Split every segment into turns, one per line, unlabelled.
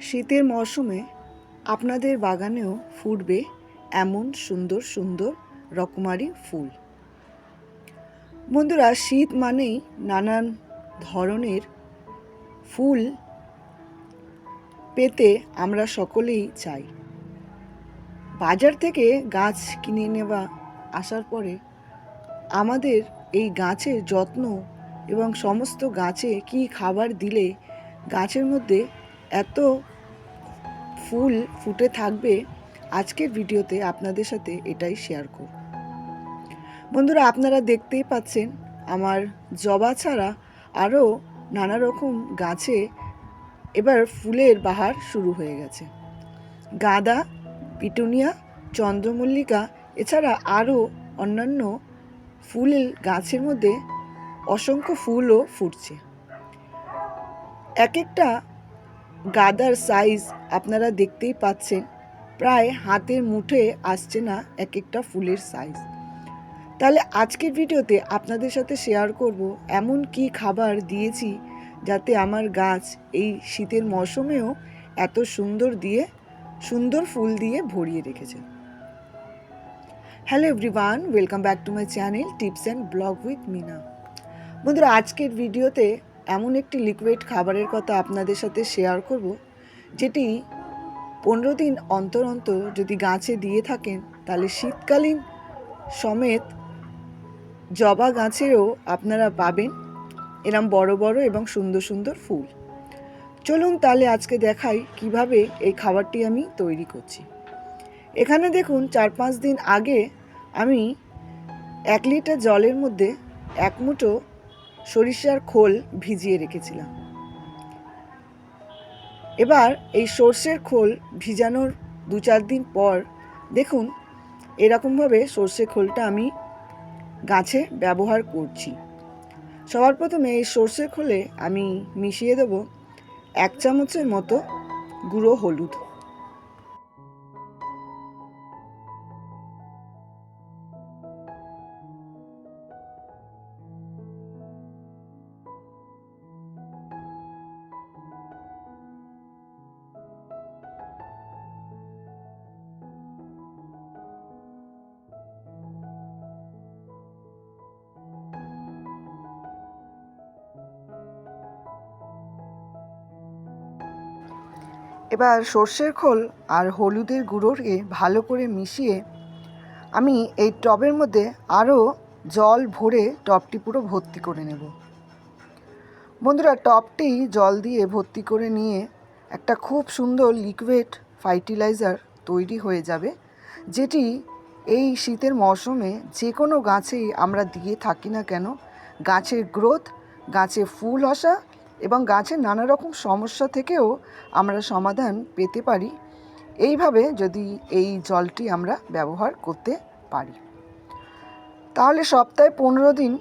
শীতের মরশুমে আপনাদের বাগানেও ফুটবে এমন সুন্দর সুন্দর রকমারি ফুল। বন্ধুরা, শীত মানেই নানান ধরনের ফুল পেতে আমরা সকলেই চাই। বাজার থেকে গাছ কিনে নেওয়া, আসার পরে আমাদের এই গাছের যত্ন এবং সমস্ত গাছে কি খাবার দিলে গাছের মধ্যে এত ফুল ফুটে থাকবে আজকের ভিডিওতে আপনাদের সাথে এটাই শেয়ার করব। বন্ধুরা, আপনারা দেখতেই পাচ্ছেন আমার জবা ছাড়া আরও নানা রকম গাছে এবার ফুলের বাহার শুরু হয়ে গেছে। গাঁদা, পিটুনিয়া, চন্দ্রমল্লিকা এছাড়া আরও অন্যান্য ফুলের গাছের মধ্যে অসংখ্য ফুলও ফুটছে। এক একটা গাদার সাইজ আপনারা দেখতেই পাচ্ছেন। প্রায় হাতের মুঠে আসছে না এক একটা ফুলের সাইজ। তাহলে আজকের ভিডিওতে আপনাদের সাথে শেয়ার করব এমন কি খাবার দিয়েছি যাতে আমার গাছ এই শীতের মৌসুমেও এত সুন্দর দিয়ে, সুন্দর ফুল দিয়ে ভরিয়ে রেখেছে। Hello everyone welcome back to my channel tips and blog with Mina বন্ধুরা, আজকের ভিডিওতে এমন একটি লিকুইড খাবারের কথা আপনাদের সাথে শেয়ার করব, যেটি পনেরো দিন অন্তর অন্তর যদি গাছে দিয়ে থাকেন, তাহলে শীতকালীন সমেত জবা গাছেও আপনারা পাবেন। এরম বড় বড় এবং সুন্দর সুন্দর ফুল। চলুন তাহলে আজকে দেখাই কীভাবে এই খাবারটি আমি তৈরি করছি। এখানে দেখুন, চার পাঁচ দিন আগে আমি এক লিটার জলের মধ্যে এক মুঠো সরিষার খোল ভিজিয়ে রেখেছিলাম। এবার এই সর্ষের খোল ভিজানোর দু চার দিন পর দেখুন, এরকমভাবে সর্ষে খোলটা আমি গাছে ব্যবহার করছি। সবার প্রথমে এই সর্ষে খোলে আমি মিশিয়ে দেব এক চামচের মতো গুঁড়ো হলুদ। এবার সর্ষের খোল আর হলুদের গুঁড়োকে ভালো করে মিশিয়ে আমি এই টবের মধ্যে আরও জল ভরে টবটি পুরো ভর্তি করে নেব। বন্ধুরা, টবটি জল দিয়ে ভর্তি করে নিয়ে একটা খুব সুন্দর লিকুইড ফার্টিলাইজার তৈরি হয়ে যাবে, যেটি এই শীতের মরশুমে যে কোনো গাছেই আমরা দিয়ে থাকি না কেন, গাছের গ্রোথ, গাছে ফুল আসা এবং গাছের নানা রকম সমস্যা থেকেও আমরা সমাধান পেতে পারি। এইভাবে যদি এই জলটি আমরা ব্যবহার করতে পারি। তাহলে সপ্তাহে পনেরো দিন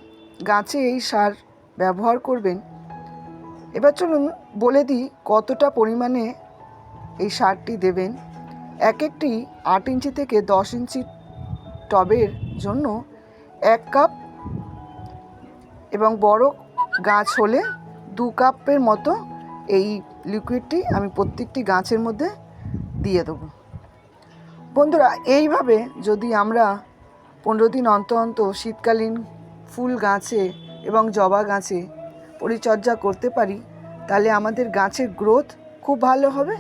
গাছে এই সার ব্যবহার করবেন। এবার চলুন বলে দিই কতটা পরিমাণে এই সারটি দেবেন। এক একটি আট ইঞ্চি থেকে দশ ইঞ্চি টবের জন্য এক কাপ এবং বড় গাছ হলে দু কাপের মতো এই লিকুইডটি আমি প্রত্যেকটি গাছের মধ্যে দিয়ে দেবো। বন্ধুরা, এইভাবে যদি আমরা পনেরো দিন অন্তর অন্তর শীতকালীন ফুল গাছে এবং জবা গাছে পরিচর্যা করতে পারি, তাহলে আমাদের গাছের গ্রোথ খুব ভালো হবে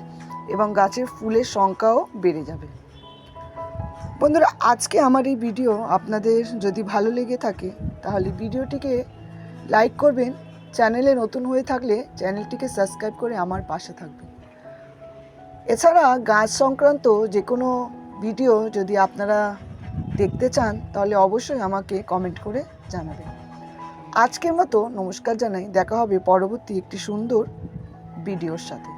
এবং গাছের ফুলের সংখ্যাও বেড়ে যাবে। বন্ধুরা, আজকে আমার এই ভিডিও আপনাদের যদি ভালো লেগে থাকে, তাহলে ভিডিওটিকে লাইক করবেন চ্যানেলে নতুন হয়ে থাকলে চ্যানেলটিকে সাবস্ক্রাইব করে আমার পাশে থাকবেন। এছাড়া গাছ সংক্রান্ত যে কোনো ভিডিও যদি আপনারা দেখতে চান, তাহলে অবশ্যই আমাকে কমেন্ট করে জানাবেন। আজকের মতো নমস্কার জানাই। দেখা হবে পরবর্তী একটি সুন্দর ভিডিওর সাথে।